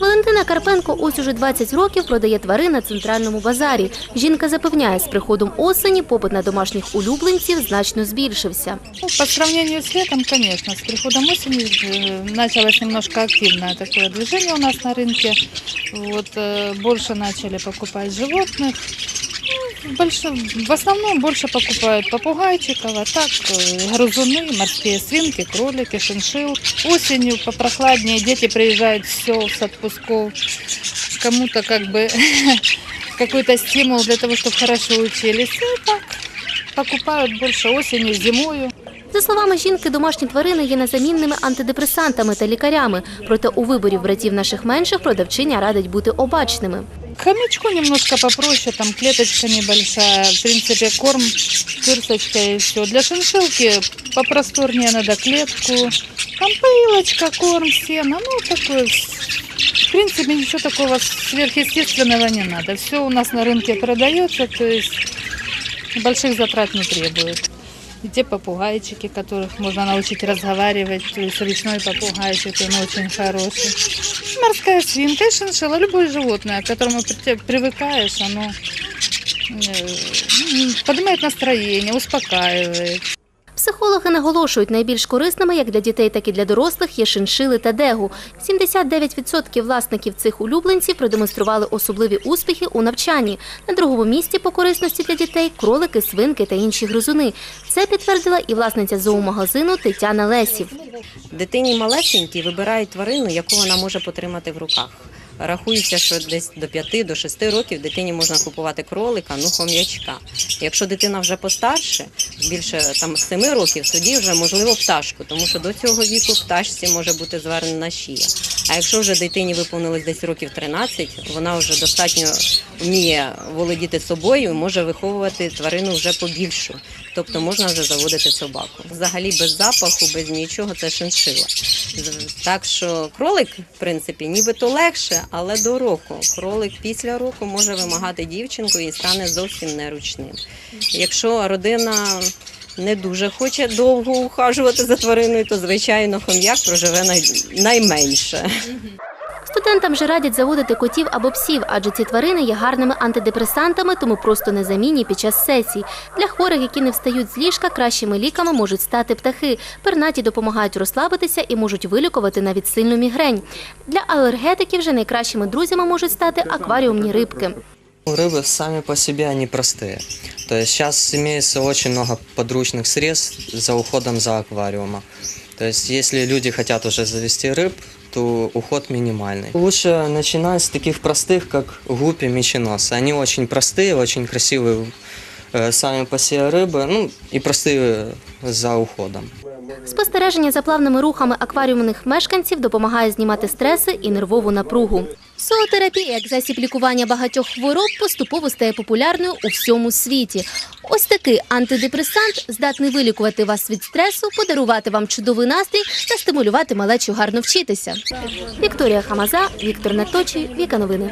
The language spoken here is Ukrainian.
Валентина Карпенко ось уже 20 років продає тварин на центральному базарі. Жінка запевняє, з приходом осені попит на домашніх улюбленців значно збільшився. Ну, По сравнению с летом, конечно, с приходом осени э, началось немножко активное такое движение у нас на рынке. Вот, э, больше начали покупать животных. Ну, больше, в основном больше покупают попугайчиков, а так э, грызуны, морские свинки, кролики, шиншилл. Осенью попрохладнее дети приезжают с сел, с отпусков. Кому-то как бы какой-то стимул для того, чтобы хорошо учились. И так покупают больше осенью, зимою. За словами жінки, домашні тварини є незамінними антидепресантами та лікарями. Проте у виборі братів наших менших продавчиня радить бути обачними. Хомячку немножко попроще, там клеточка небольшая, в принципе корм, тырсочка и все. Для шиншилки попросторнее надо клетку, там пылочка, корм, сено, ну такое. В принципе ничего такого сверхъестественного не надо. Все у нас на рынке продается, то есть больших затрат не требует. И те попугайчики, которых можно научить разговаривать, то есть речной попугайчик, он очень хороший. Морская свинка и шиншилла, любое животное, к которому при- привыкаешь, оно э, м, поднимает настроение, успокаивает. Психологи наголошують, найбільш корисними як для дітей, так і для дорослих є шиншили та дегу. 79% власників цих улюбленців продемонстрували особливі успіхи у навчанні. На другому місці по корисності для дітей кролики, свинки та інші гризуни. Це підтвердила і власниця зоомагазину Тетяна Лесів. Дитині малесенькій вибирають тварину, яку вона може потримати в руках. Рахується, що десь до 5 до 6 років дитині можна купувати кролика, ну хом'ячка. Якщо дитина вже постарше, більше там 7 років, тоді вже можливо пташку, тому що до цього віку пташці може бути звернена шия. А якщо вже дитині виповнилось десь років 13, вона вже достатньо вміє володіти собою, може виховувати тварину вже побільшу. Тобто можна вже заводити собаку. Взагалі без запаху, без нічого це шиншила. Так що кролик, в принципі, нібито легше, але до року. Кролик після року може вимагати дівчинку і стане зовсім неручним. Якщо родина не дуже хоче довго ухажувати за твариною, то звичайно хом'як проживе най- найменше. Студентам же радять заводити котів або псів, адже ці тварини є гарними антидепресантами, тому просто незамінні під час сесій. Для хворих, які не встають з ліжка, кращими ліками можуть стати птахи. Пернаті допомагають розслабитися і можуть вилікувати навіть сильну мігрень. Для алергетиків же найкращими друзями можуть стати акваріумні рибки. Ну, Рыбы сами по себе они простые. То есть сейчас имеется очень много подручных средств за уходом за аквариума. То есть если люди хотят уже завести рыб, то уход минимальный. Лучше начинать с таких простых, как гуппи, меченосы. Они очень простые, очень красивые э, сами по себе рыбы, ну и простые за уходом. Спостереження за плавними рухами акваріумних мешканців допомагає знімати стреси і нервову напругу. Зоотерапія, як засіб лікування багатьох хвороб, поступово стає популярною у всьому світі. Ось такий антидепресант здатний вилікувати вас від стресу, подарувати вам чудовий настрій та стимулювати малечу гарно вчитися. Вікторія Хамаза, Віктор Наточий, Віка Новини.